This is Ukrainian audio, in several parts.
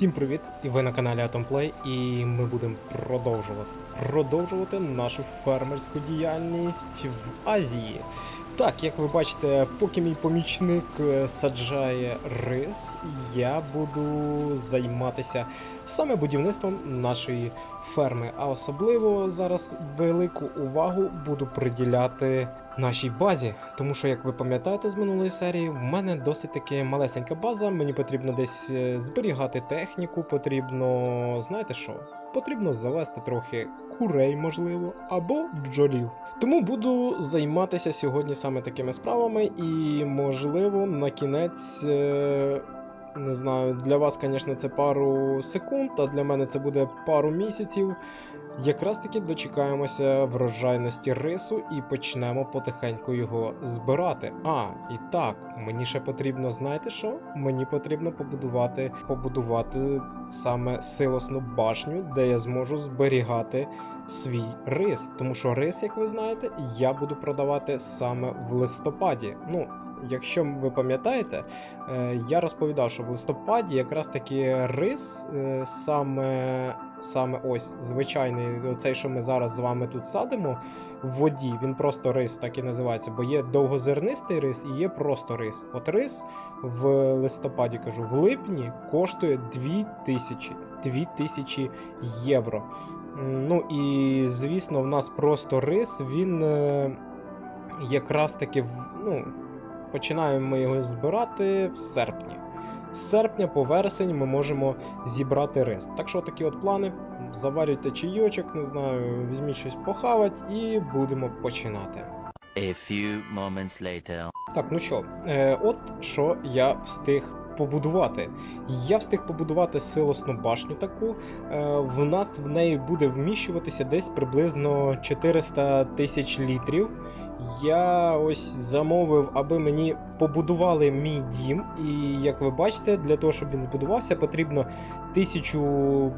Всім привіт! І ви на каналі Atomplay, і ми будемо продовжувати продовжувати нашу фермерську діяльність в Азії. Так, як ви бачите, поки мій помічник е, саджає рис, я буду займатися саме будівництвом нашої ферми. А особливо зараз велику увагу буду приділяти нашій базі. Тому що, як ви пам'ятаєте з минулої серії, в мене досить таки малесенька база. Мені потрібно десь е, зберігати техніку, потрібно, знаєте що? Потрібно завести трохи курей, можливо, або бджолів. Тому буду займатися сьогодні саме такими справами, і, можливо, на кінець. Не знаю, для вас, звісно, це пару секунд, а для мене це буде пару місяців. Якраз таки дочекаємося врожайності рису і почнемо потихеньку його збирати. А, і так, мені ще потрібно, знаєте що? Мені потрібно побудувати, побудувати саме силосну башню, де я зможу зберігати свій рис. Тому що рис, як ви знаєте, я буду продавати саме в листопаді. Ну, якщо ви пам'ятаєте, е, я розповідав, що в листопаді якраз таки рис е, саме. Саме ось звичайний, оцей, що ми зараз з вами тут садимо в воді, він просто рис так і називається, бо є довгозернистий рис і є просто рис. От рис в листопаді кажу, в липні коштує 2000 2000 євро. Ну і звісно, в нас просто рис, він е, якраз таки ну, починаємо ми його збирати в серпні. З серпня по вересень ми можемо зібрати рис. Так що такі от плани. Заварюйте чайочок, не знаю, візьміть щось похавати і будемо починати. A few moments later. Так, ну що, е, от що я встиг побудувати. Я встиг побудувати силосну башню таку. Е, в нас в неї буде вміщуватися десь приблизно 400 тисяч літрів. Я ось замовив, аби мені побудували мій дім. І як ви бачите, для того, щоб він збудувався, потрібно тисячу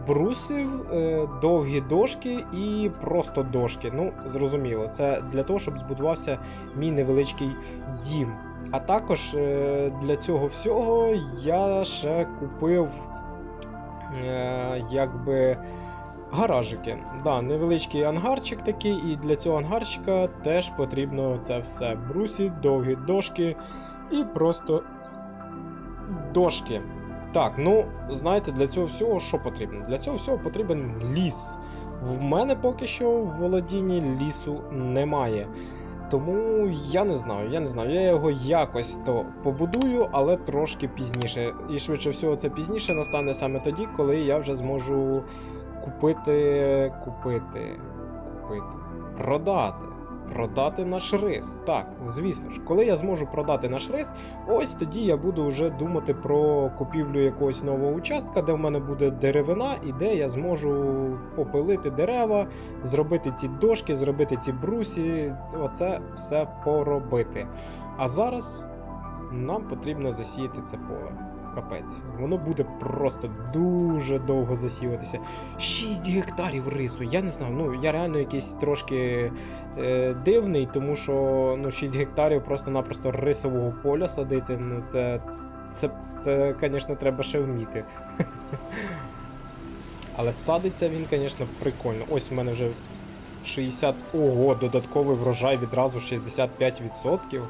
брусів, е, довгі дошки і просто дошки. Ну, зрозуміло, це для того, щоб збудувався мій невеличкий дім. А також е, для цього всього я ще купив е, якби гаражики. Да, невеличкий ангарчик такий, і для цього ангарчика теж потрібно це все. Брусі, довгі дошки і просто дошки. Так, ну, знаєте, для цього всього що потрібно? Для цього всього потрібен ліс. В мене поки що в володінні лісу немає. Тому я не знаю, я не знаю. Я його якось то побудую, але трошки пізніше. І швидше всього, це пізніше настане саме тоді, коли я вже зможу купити. купити. купити. продати. Продати наш рис. Так, звісно ж, коли я зможу продати наш рис, ось тоді я буду вже думати про купівлю якогось нового участка, де в мене буде деревина, і де я зможу попилити дерева, зробити ці дошки, зробити ці брусі, оце все поробити. А зараз нам потрібно засіяти це поле. Капець, воно буде просто дуже довго засіватися. 6 гектарів рису. Я не знаю, ну я реально якийсь трошки е, дивний, тому що ну, 6 гектарів просто-напросто рисового поля садити. Ну це, це, це, звісно, треба ще вміти. Але садиться він, звісно, прикольно. Ось в мене вже 60. Ого, додатковий врожай відразу 65%.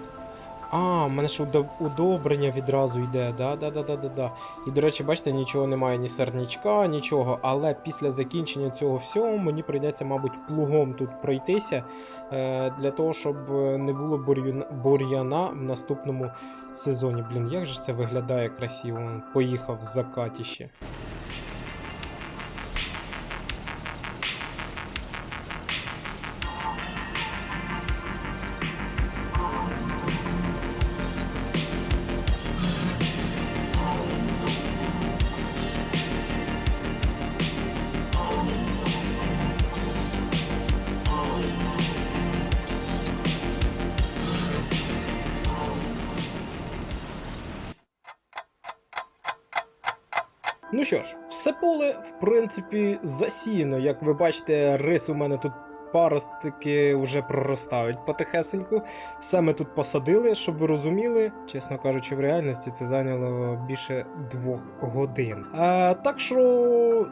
А, в мене ж удо- удобрення відразу йде. Да, да, да, да, да, да. І, до речі, бачите, нічого немає, ні сорнячка, нічого. Але після закінчення цього всього мені прийдеться, мабуть, плугом тут пройтися. Е, для того, щоб е, не було бур'яна в наступному сезоні. Блін, як же це виглядає красиво. Поїхав в закатіще. Ну що ж, все поле, в принципі, засіяно. Як ви бачите, рис у мене тут паростики вже проростають потихесеньку. Все ми тут посадили, щоб ви розуміли. Чесно кажучи, в реальності це зайняло більше двох годин. А, так що.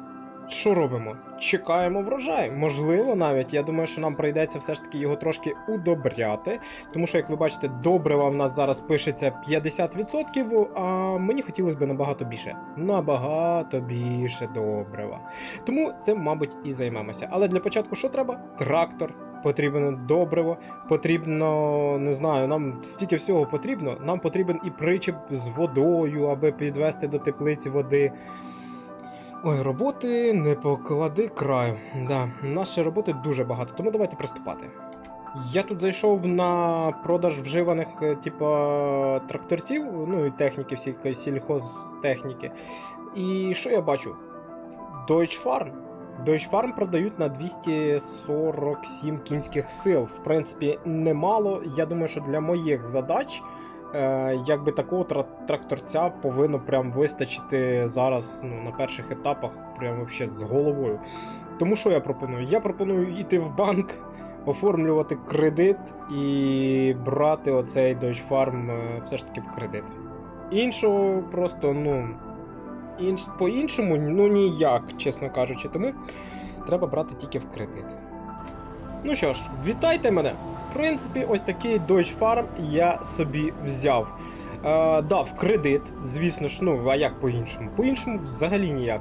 Що робимо? Чекаємо врожай. Можливо, навіть я думаю, що нам прийдеться все ж таки його трошки удобряти. Тому що, як ви бачите, добрива в нас зараз пишеться 50%, а мені хотілося б набагато більше. Набагато більше добрива. Тому цим, мабуть, і займемося. Але для початку що треба? Трактор. Потрібно добриво, потрібно, не знаю, нам стільки всього потрібно. Нам потрібен і причіп з водою, аби підвести до теплиці води. Ой, роботи не поклади краю. Да, нашої роботи дуже багато, тому давайте приступати. Я тут зайшов на продаж вживаних, типа, тракторців, ну і техніки, всякої сільхозтехніки. І що я бачу? Deutsche Farm. Deutsche Farm продають на 247 кінських сил. В принципі, немало. Я думаю, що для моїх задач якби такого тра- тракторця повинно прям вистачити зараз ну, на перших етапах, прям вообще з головою. Тому що я пропоную? Я пропоную йти в банк, оформлювати кредит і брати оцей Dodge Farm е, все ж таки в кредит. Іншого просто, ну. Інш... По-іншому, ну ніяк, чесно кажучи, тому треба брати тільки в кредит. Ну що ж, вітайте мене! В принципі, ось такий Dodge Farm я собі взяв. Е, дав кредит, звісно ж, ну, а як по-іншому? По-іншому взагалі ніяк.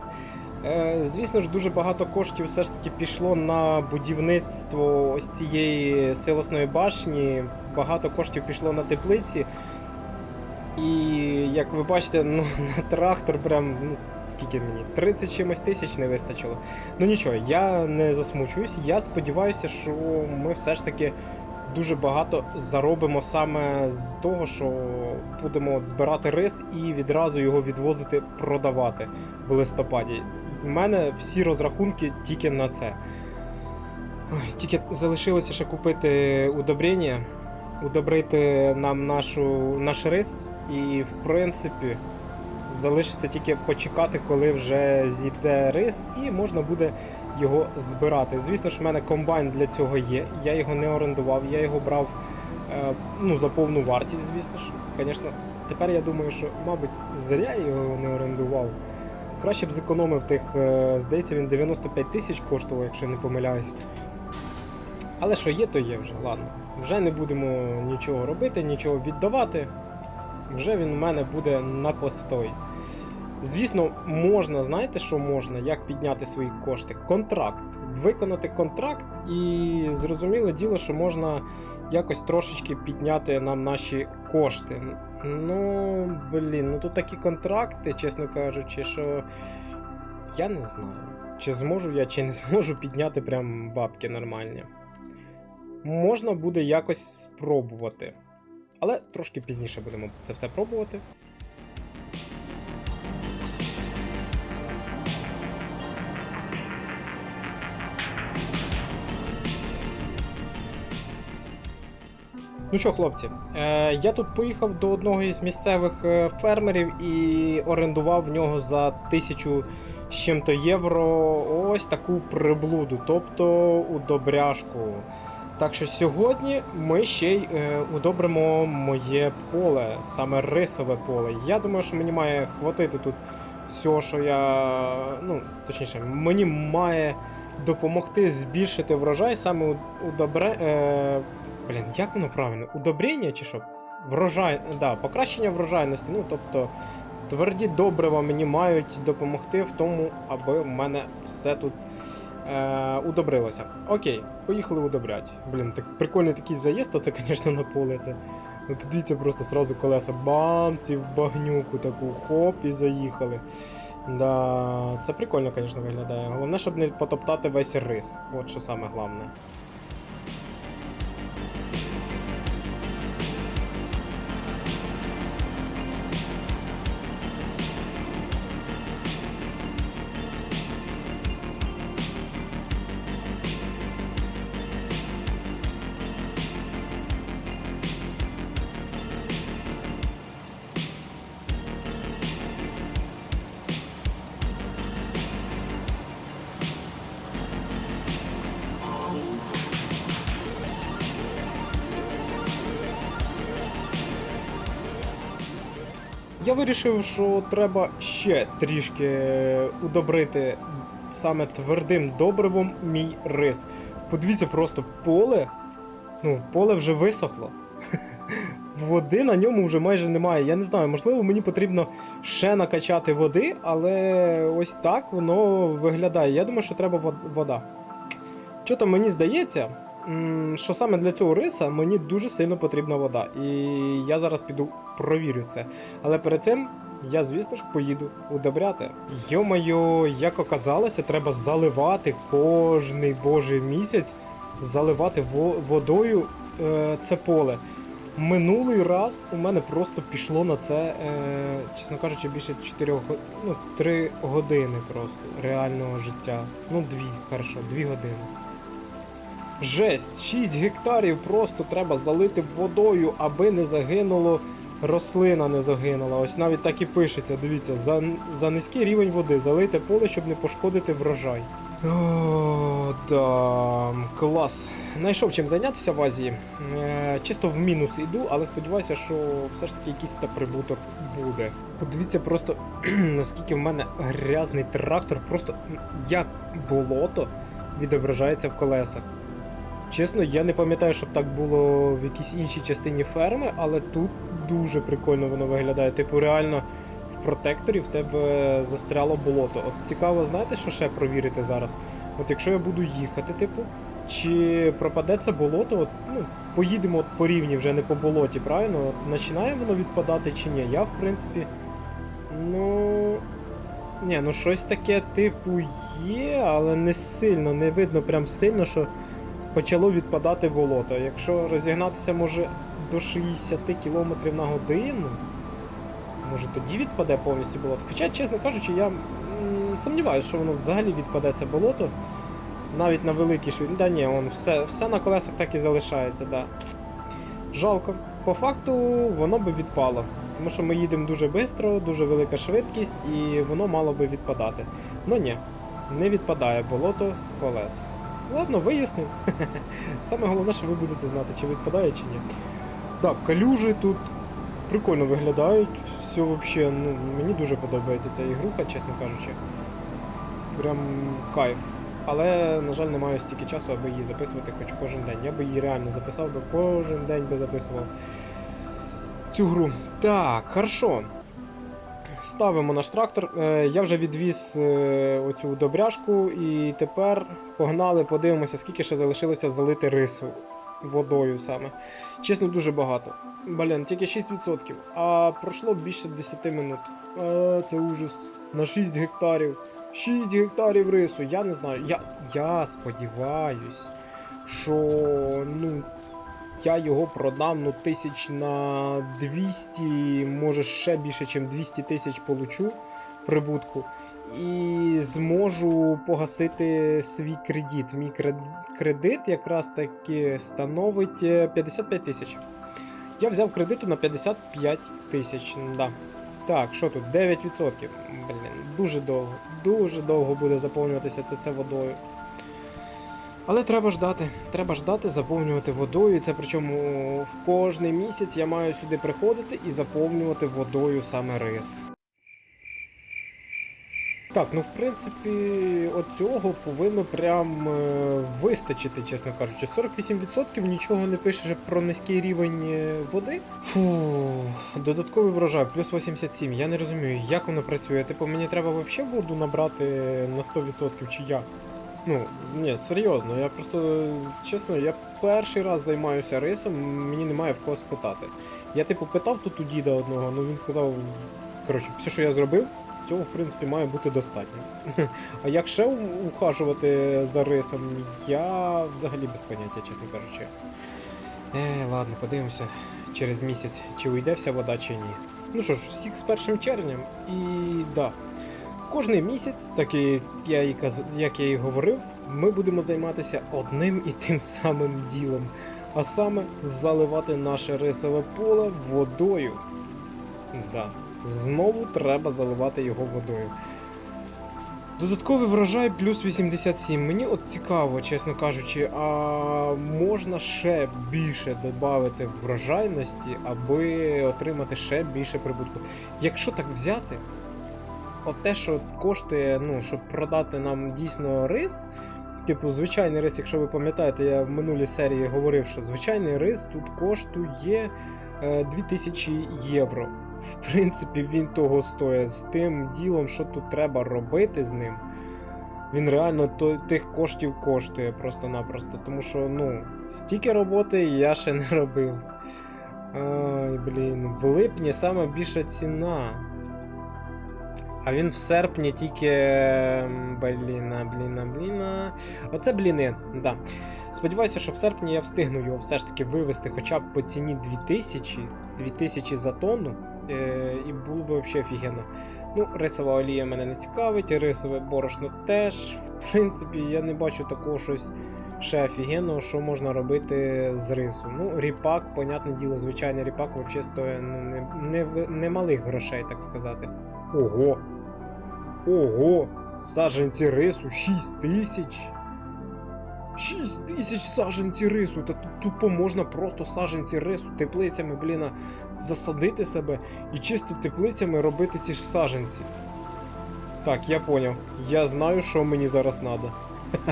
Е, звісно ж, дуже багато коштів все ж таки пішло на будівництво ось цієї силосної башні. Багато коштів пішло на теплиці. І як ви бачите, ну, на трактор прям ну, скільки мені? 30 чимось тисяч не вистачило. Ну нічого, я не засмучуюсь. Я сподіваюся, що ми все ж таки дуже багато заробимо саме з того, що будемо збирати рис і відразу його відвозити продавати в листопаді. У мене всі розрахунки тільки на це. Ой, тільки залишилося ще купити удобрення, удобрити нам нашу, наш рис, і в принципі залишиться тільки почекати, коли вже зійде рис, і можна буде його збирати. Звісно ж, в мене комбайн для цього є. Я його не орендував, я його брав е, ну, за повну вартість, звісно ж. Звісно, тепер я думаю, що, мабуть, зря я його не орендував. Краще б зекономив тих, е, здається, він 95 тисяч коштував, якщо не помиляюсь. Але що є, то є вже, ладно. Вже не будемо нічого робити, нічого віддавати. Вже він у мене буде на постой. Звісно, можна, знаєте, що можна, як підняти свої кошти? Контракт. Виконати контракт, і зрозуміле діло, що можна якось трошечки підняти нам наші кошти. Ну, блін, ну тут такі контракти, чесно кажучи, що я не знаю, чи зможу я, чи не зможу підняти прям бабки нормальні. Можна буде якось спробувати. Але трошки пізніше будемо це все пробувати. Ну що, хлопці, е, я тут поїхав до одного із місцевих е, фермерів і орендував в нього за тисячу з чим-то євро ось таку приблуду, тобто удобряшку. Так що сьогодні ми ще й е, удобримо моє поле, саме рисове поле. Я думаю, що мені має хватити тут всього, що я. Ну, точніше, мені має допомогти збільшити врожай саме удобре. Е, блін, як воно правильно? Удобрення чи що? Врожай, да, покращення врожайності. Ну, тобто, тверді добрива мені мають допомогти в тому, аби в мене все тут е, удобрилося. Окей, поїхали удобрять. Блін, так прикольний такий заїзд, то це, звісно, на поле. Це. Ну, подивіться, просто сразу колеса бамці в багнюку таку хоп і заїхали. Да, це прикольно, звісно, виглядає. Головне, щоб не потоптати весь рис. От що саме головне. Я вирішив, що треба ще трішки удобрити саме твердим добривом мій рис. Подивіться, просто поле. Ну, поле вже висохло. Води на ньому вже майже немає. Я не знаю, можливо, мені потрібно ще накачати води, але ось так воно виглядає. Я думаю, що треба вода. Що то мені здається, що саме для цього риса мені дуже сильно потрібна вода. І я зараз піду провірю це. Але перед цим я, звісно ж, поїду удобряти. Йо-майо, як оказалося, треба заливати кожний божий місяць, заливати во- водою е, це поле. Минулий раз у мене просто пішло на це, е, чесно кажучи, більше 4 ну, 3 години просто реального життя. Ну, 2, хорошо, 2 години. Жесть, 6 гектарів просто треба залити водою, аби не загинуло, рослина не загинула. Ось навіть так і пишеться, дивіться, за, за низький рівень води залийте поле, щоб не пошкодити врожай. О, да, клас. Знайшов чим зайнятися в Азії. Е, чисто в мінус йду, але сподіваюся, що все ж таки якийсь та прибуток буде. Подивіться просто, наскільки в мене грязний трактор, просто як болото відображається в колесах. Чесно, я не пам'ятаю, щоб так було в якійсь іншій частині ферми, але тут дуже прикольно воно виглядає. Типу, реально в протекторі в тебе застряло болото. От цікаво, знаєте, що ще провірити зараз? От якщо я буду їхати, типу, чи пропаде це болото, от, ну, поїдемо от по рівні вже не по болоті, правильно? От, починає воно відпадати чи ні? Я, в принципі, ну. Ні, ну щось таке, типу, є, але не сильно, не видно прям сильно, що почало відпадати болото. Якщо розігнатися може до 60 км на годину, може тоді відпаде повністю болото. Хоча, чесно кажучи, я сумніваюся, що воно взагалі відпаде це болото. Навіть на великій швидкості. Да ні, он все, все на колесах так і залишається, да. Жалко. По факту воно би відпало. Тому що ми їдемо дуже швидко, дуже велика швидкість, і воно мало би відпадати. Ну ні, не відпадає болото з колес. Ладно, вияснив. Саме головне, що ви будете знати, чи відпадає, чи ні. Так, калюжі тут прикольно виглядають. Все взагалі, ну, мені дуже подобається ця ігруха, чесно кажучи. Прям кайф. Але, на жаль, не маю стільки часу, аби її записувати хоч кожен день. Я би її реально записав би кожен день би записував цю гру. Так, хорошо. Ставимо наш трактор. Е, я вже відвіз е, оцю добряшку і тепер погнали, подивимося, скільки ще залишилося залити рису водою саме. Чесно, дуже багато. Блін, тільки 6%. А пройшло більше 10 минут. А, це ужас. На 6 гектарів. 6 гектарів рису. Я не знаю. Я, я сподіваюсь, що ну, я його продам ну, тисяч на 200, може ще більше, ніж 200 тисяч получу прибутку. І зможу погасити свій кредит. Мій кредит якраз таки становить е, 55 тисяч. Я взяв кредиту на 55 тисяч. Да. Так, що тут? 9%. Блін, дуже довго. Дуже довго буде заповнюватися це все водою. Але треба ждати. Треба ждати, заповнювати водою. Це причому в кожний місяць я маю сюди приходити і заповнювати водою саме рис. Так, ну в принципі, от цього повинно прям е, вистачити, чесно кажучи. 48% нічого не пише про низький рівень е, води. Фу, додатковий врожай, плюс 87. Я не розумію, як воно працює. Типу, мені треба взагалі воду набрати на 100% чи як? Ну, ні, серйозно, я просто, чесно, я перший раз займаюся рисом, мені немає в кого спитати. Я, типу, питав тут у діда одного, ну він сказав, коротше, все, що я зробив, цього, в принципі, має бути достатньо. А як ще ухажувати за рисом, я взагалі без поняття, чесно кажучи. Е, ладно, подивимося через місяць, чи уйде вся вода, чи ні. Ну що ж, всіх з першим червнем, і да. Кожний місяць, так і я і каз... як я і говорив, ми будемо займатися одним і тим самим ділом, а саме заливати наше рисове поле водою. Да. Знову треба заливати його водою. Додатковий врожай плюс 87. Мені от цікаво, чесно кажучи, а можна ще більше додати врожайності, аби отримати ще більше прибутку. Якщо так взяти, от те, що коштує, ну, щоб продати нам дійсно рис, типу, звичайний рис, якщо ви пам'ятаєте, я в минулій серії говорив, що звичайний рис тут коштує е, 2000 євро. В принципі, він того стоїть з тим ділом, що тут треба робити з ним. Він реально тих коштів коштує просто-напросто. Тому що, ну, стільки роботи я ще не робив. Ай, блін, в липні саме більша ціна. А він в серпні тільки. Бліна, бліна, бліна. Оце бліни, да. Сподіваюся, що в серпні я встигну його все ж таки вивести хоча б по ціні 2000, 2000 за тонну. Е, і було б взагалі офігенно. Ну, рисова олія мене не цікавить, рисове борошно теж. В принципі, я не бачу такого щось ще офігенного, що можна робити з рису. Ну, ріпак, понятне діло, звичайний ріпак взагалі стоїть ну, не, не, не малих грошей, так сказати. Ого! Ого! Саджанці рису 6 тисяч! 6 тисяч саджанці рису! Та тут можна просто саджанці рису теплицями, бліна, засадити себе і чисто теплицями робити ці ж саджанці. Так, я поняв. Я знаю, що мені зараз треба.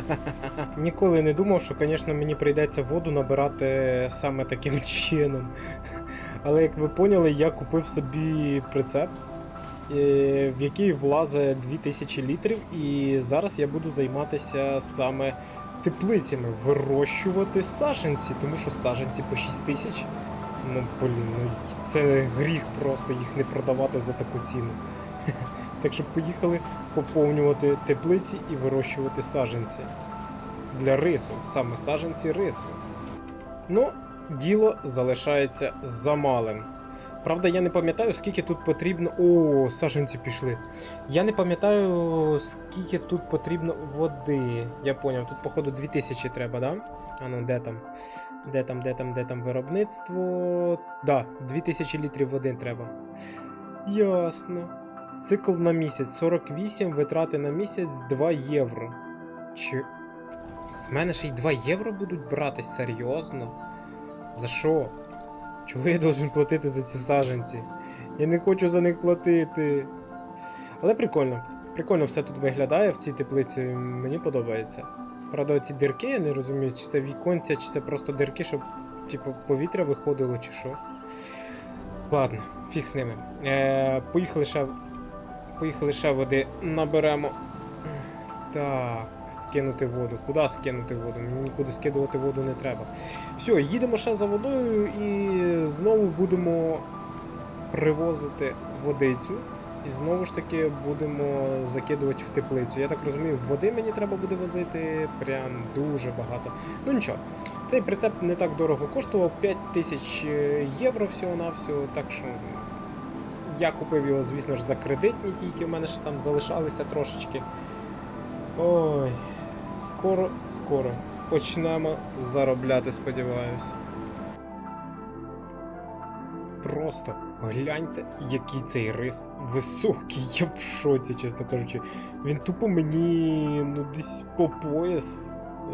Ніколи не думав, що, звісно, мені прийдеться воду набирати саме таким чином. Але як ви поняли, я купив собі прицеп, в який влазить 2000 літрів, і зараз я буду займатися саме теплицями, вирощувати саженці, тому що саженці по 6 тисяч. Ну, блін, ну це гріх просто їх не продавати за таку ціну. Так що поїхали поповнювати теплиці і вирощувати саженці. Для рису, саме саженці рису. Ну, діло залишається за малим. Правда, я не пам'ятаю, скільки тут потрібно. О, саженці пішли. Я не пам'ятаю, скільки тут потрібно води. Я поняв, тут, походу, 2000 треба, да? А ну, де там? Де там, де там, де там виробництво? Да, 2000 літрів води треба. Ясно. Цикл на місяць 48, витрати на місяць 2 євро. Чи. З мене ще й 2 євро будуть брати? Серйозно? За що? Чого я должен платити за ці саженці? Я не хочу за них платити. Але прикольно. Прикольно все тут виглядає в цій теплиці, мені подобається. Правда, ці дирки, я не розумію, чи це віконця, чи це просто дирки, щоб типу, повітря виходило, чи що. Ладно, фіг з ними. Е, поїхали ще. Поїхали ще води наберемо. Так, скинути воду. Куди скинути воду? Мені нікуди скидувати воду не треба. Все, їдемо ще за водою і знову будемо привозити водицю. І знову ж таки будемо закидувати в теплицю. Я так розумію, води мені треба буде возити прям дуже багато. Ну нічого, цей прицеп не так дорого коштував 5 тисяч євро всього-навсього, так що я купив його, звісно ж, за кредитні тільки, в мене ще там залишалися трошечки. Ой, скоро, скоро почнемо заробляти, сподіваюсь. Просто гляньте, який цей рис високий. Я в шоці, чесно кажучи. Він тупо мені ну, десь по пояс,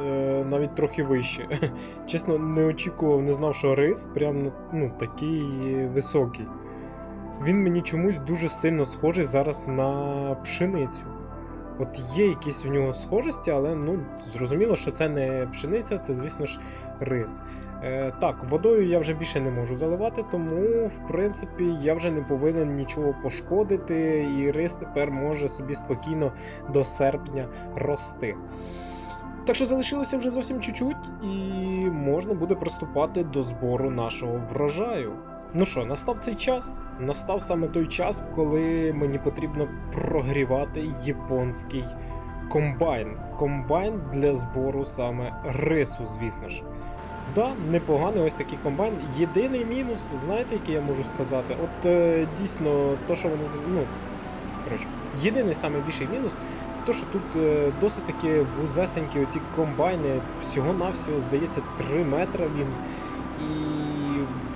е, навіть трохи вище. Чесно, не очікував, не знав, що рис прям ну, такий високий. Він мені чомусь дуже сильно схожий зараз на пшеницю. От є якісь в нього схожості, але ну, зрозуміло, що це не пшениця, це, звісно ж, рис. Е, так, водою я вже більше не можу заливати, тому, в принципі, я вже не повинен нічого пошкодити, і рис тепер може собі спокійно до серпня рости. Так що залишилося вже зовсім чуть-чуть, і можна буде приступати до збору нашого врожаю. Ну що, настав цей час? Настав саме той час, коли мені потрібно прогрівати японський комбайн. Комбайн для збору саме рису, звісно ж. Да, непоганий ось такий комбайн. Єдиний мінус, знаєте, який я можу сказати? От е, дійсно, то, що вони ну, коротше, єдиний самий більший мінус це те, що тут е, досить таки вузесенькі оці комбайни, всього-навсього, здається, 3 метри він і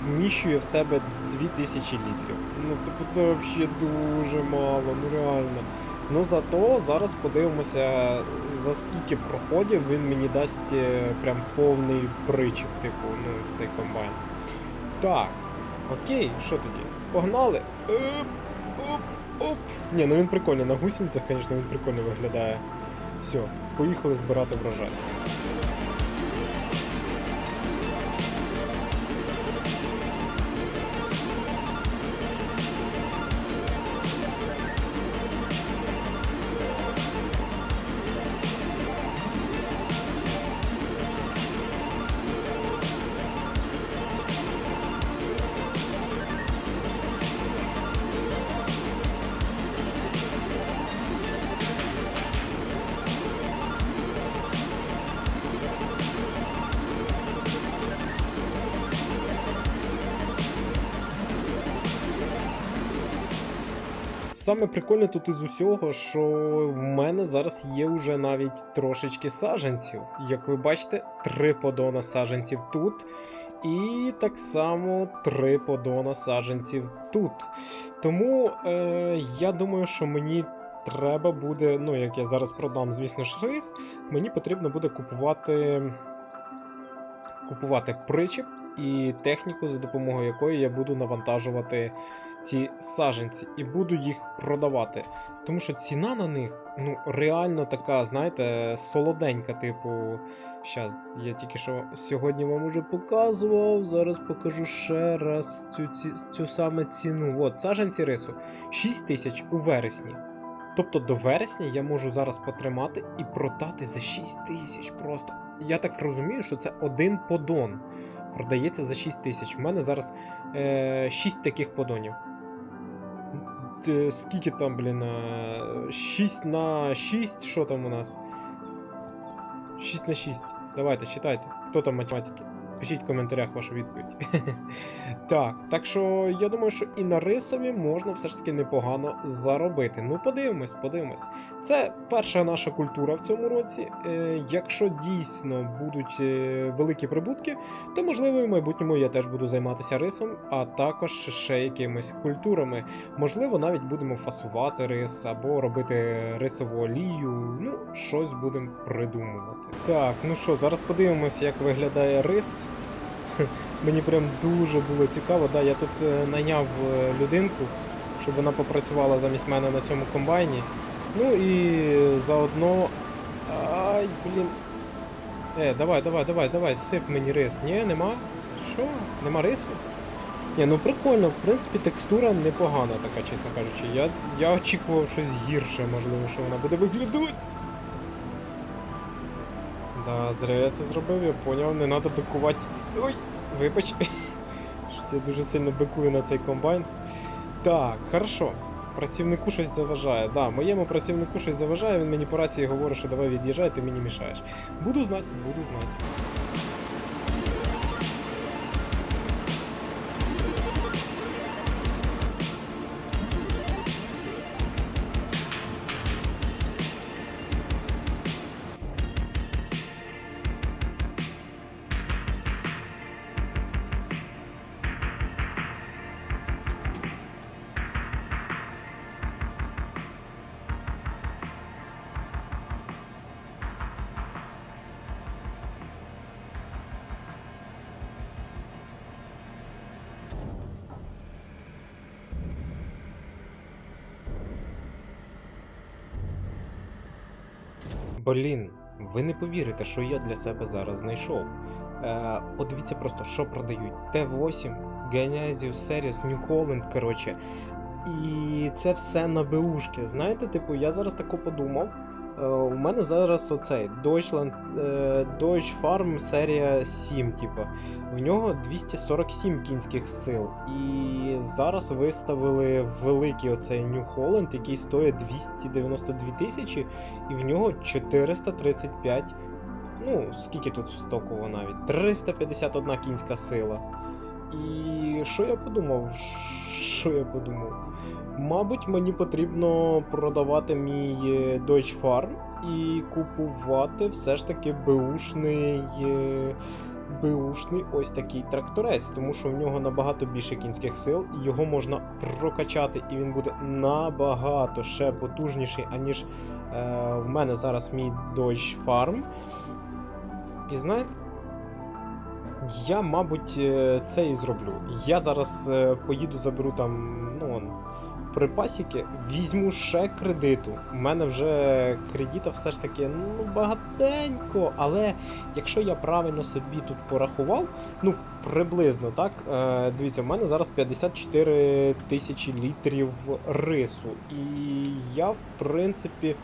вміщує в себе 2000 літрів. Ну, типу, це взагалі дуже мало, ну реально. Ну зато зараз подивимося, за скільки проходів він мені дасть е, прям повний причіп, типу, ну, цей комбайн. Так, окей, що тоді? Погнали! Оп, оп, оп. Ні, ну він прикольний на гусеницях, звісно, він прикольно виглядає. Все, поїхали збирати врожай. Саме прикольне тут із усього, що в мене зараз є вже навіть трошечки саджанців. Як ви бачите, три подона саджанців тут. І так само три подона саджанців тут. Тому е, я думаю, що мені треба буде, ну як я зараз продам, звісно ж, мені потрібно буде купувати, купувати причіп і техніку, за допомогою якої я буду навантажувати ці саженці і буду їх продавати. Тому що ціна на них ну реально така, знаєте, солоденька, типу. Щас, я тільки що сьогодні вам уже показував. Зараз покажу ще раз цю, ці, цю саме ціну. От, саженці рису 6 тисяч у вересні. Тобто до вересня я можу зараз потримати і продати за 6 тисяч просто. Я так розумію, що це один подон. Продається за 6 тисяч. У мене зараз е, 6 таких подонів. Т- Скільки там, блін, е, 6 на 6, що там у нас? 6 на 6. Давайте, считайте. Хто там математики? Пишіть в коментарях вашу відповідь. так, так що я думаю, що і на рисові можна все ж таки непогано заробити. Ну, подивимось, подивимось. Це перша наша культура в цьому році. Е, якщо дійсно будуть е, великі прибутки, то можливо в майбутньому я теж буду займатися рисом, а також ще якимись культурами. Можливо, навіть будемо фасувати рис або робити рисову олію. Ну, щось будемо придумувати. Так, ну що, зараз подивимося, як виглядає рис. Мені прям дуже було цікаво. Да, я тут е, найняв е, людинку, щоб вона попрацювала замість мене на цьому комбайні. Ну і заодно. Ай, блін. Е, давай, давай, давай, давай, сип мені рис. Ні, нема. Що? Нема рису? Ні, ну прикольно, в принципі, текстура непогана така, чесно кажучи. Я, я очікував щось гірше, можливо, що вона буде виглядати. Да, зря я це зробив, я поняв, не треба бикувати. Ой, вибач. Щось я дуже сильно бикую на цей комбайн. Так, хорошо. Працівнику щось заважає. Да, моєму працівнику щось заважає, він мені по рації говорить, що давай від'їжджай, ти мені мішаєш. Буду знати, буду знати. Блін, ви не повірите, що я для себе зараз знайшов. Е, подивіться просто, що продають. Т8, Genesis Series, New Holland, коротше. І це все на БУшки. Знаєте, типу, я зараз тако подумав. Е, у мене зараз оцей Deutschland, е, Deutsche Farm серія 7, типу. В нього 247 кінських сил. І зараз виставили великий оцей New Holland, який стоїть 292 тисячі, і в нього 435. Ну, скільки тут стоково навіть? 351 кінська сила. І що я подумав? Що я подумав? Мабуть, мені потрібно продавати мій е, Deutsche Farm і купувати все ж таки беушний е, беушний ось такий тракторець, тому що в нього набагато більше кінських сил, його можна прокачати, і він буде набагато ще потужніший, аніж е, в мене зараз мій Dodge Farm. І знаєте, я, мабуть, е, це і зроблю. Я зараз е, поїду, заберу там, ну, он, припасики, візьму ще кредиту. У мене вже кредита все ж таки ну, багатенько, але якщо я правильно собі тут порахував, ну, приблизно, так, е, дивіться, в мене зараз 54 тисячі літрів рису. І я, в принципі,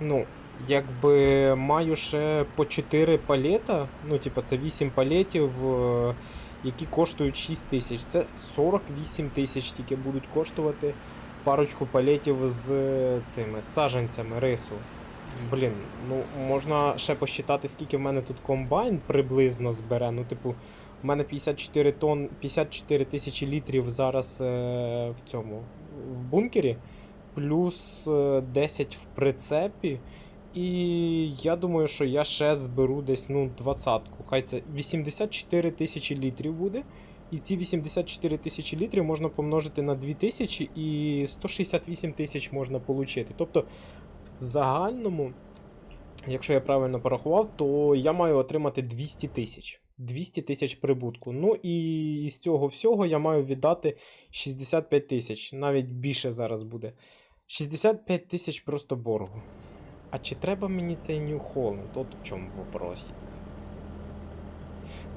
ну, якби маю ще по 4 палета, ну, типа, це 8 палетів, е, які коштують 6 тисяч. Це 48 тисяч тільки будуть коштувати парочку палетів з е, цими саджанцями рису. Блін, ну можна ще посчитати, скільки в мене тут комбайн приблизно збере. Ну, типу, у мене 54 тонн, 54 тисячі літрів зараз е, в цьому в бункері, плюс е, 10 в прицепі. І я думаю, що я ще зберу десь ну, двадцятку. Хай це 84 тисячі літрів буде. І ці 84 тисячі літрів можна помножити на 2000 і 168 тисяч можна отримати. Тобто, в загальному, якщо я правильно порахував, то я маю отримати 200 тисяч. 200 тисяч прибутку. Ну і з цього всього я маю віддати 65 тисяч. Навіть більше зараз буде. 65 тисяч просто боргу. А чи треба мені цей New Holland? От в чому вопросик.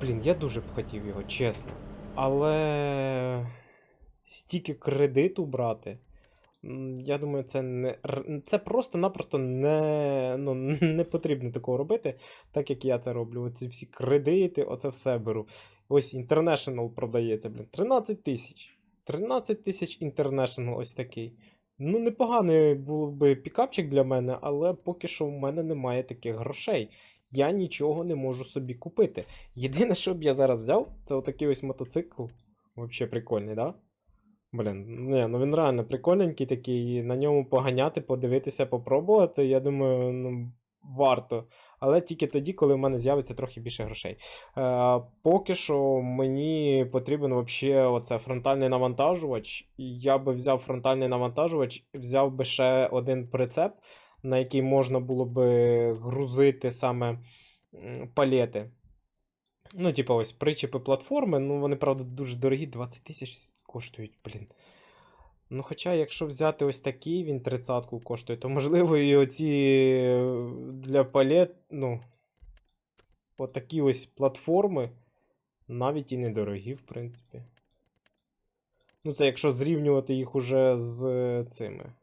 Блін, я дуже б хотів його, чесно. Але стільки кредиту брати. Я думаю, це не це просто-напросто не, ну, не потрібно такого робити, так як я це роблю. Оці всі кредити, оце все беру. Ось International продається, блін. 13 тисяч. 13 тисяч International ось такий. Ну, непоганий був би пікапчик для мене, але поки що в мене немає таких грошей. Я нічого не можу собі купити. Єдине, що б я зараз взяв, це отакий ось мотоцикл. Взагалі прикольний, да? Блін, ні, ну він реально прикольненький такий. На ньому поганяти, подивитися, попробувати. Я думаю, ну, варто. Але тільки тоді, коли в мене з'явиться трохи більше грошей. Е, поки що мені потрібен вообще оце фронтальний навантажувач. Я би взяв фронтальний навантажувач, взяв би ще один прицеп, на який можна було би грузити саме палети. Ну, типу, ось причепи платформи, ну вони, правда, дуже дорогі, 20 тисяч коштують, блін. Ну, хоча, якщо взяти ось такий, він 30-ку коштує, то можливо і оці е, для палет, ну. Отакі ось платформи навіть і недорогі, в принципі. Ну, це якщо зрівнювати їх уже з е, цими.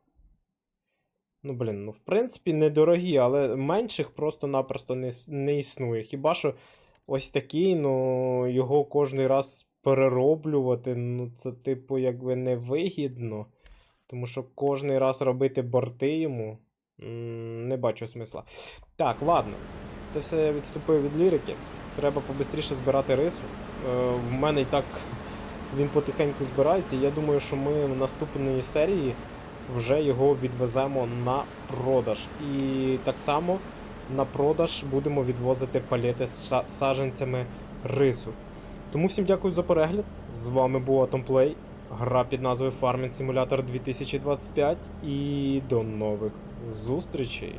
Ну, блін, ну, в принципі, недорогі, але менших просто-напросто не, не існує. Хіба що ось такий, ну, його кожний раз перероблювати, ну, це, типу, якби невигідно. Тому що кожний раз робити борти йому. Не бачу смисла. Так, ладно. Це все я відступив від лірики. Треба побистріше збирати рису. Е, в мене і так він потихеньку збирається. Я думаю, що ми в наступної серії вже його відвеземо на продаж. І так само на продаж будемо відвозити палети з саджанцями рису. Тому всім дякую за перегляд. З вами був Atomplay, гра під назвою Farming Simulator 2025 і до нових зустрічей!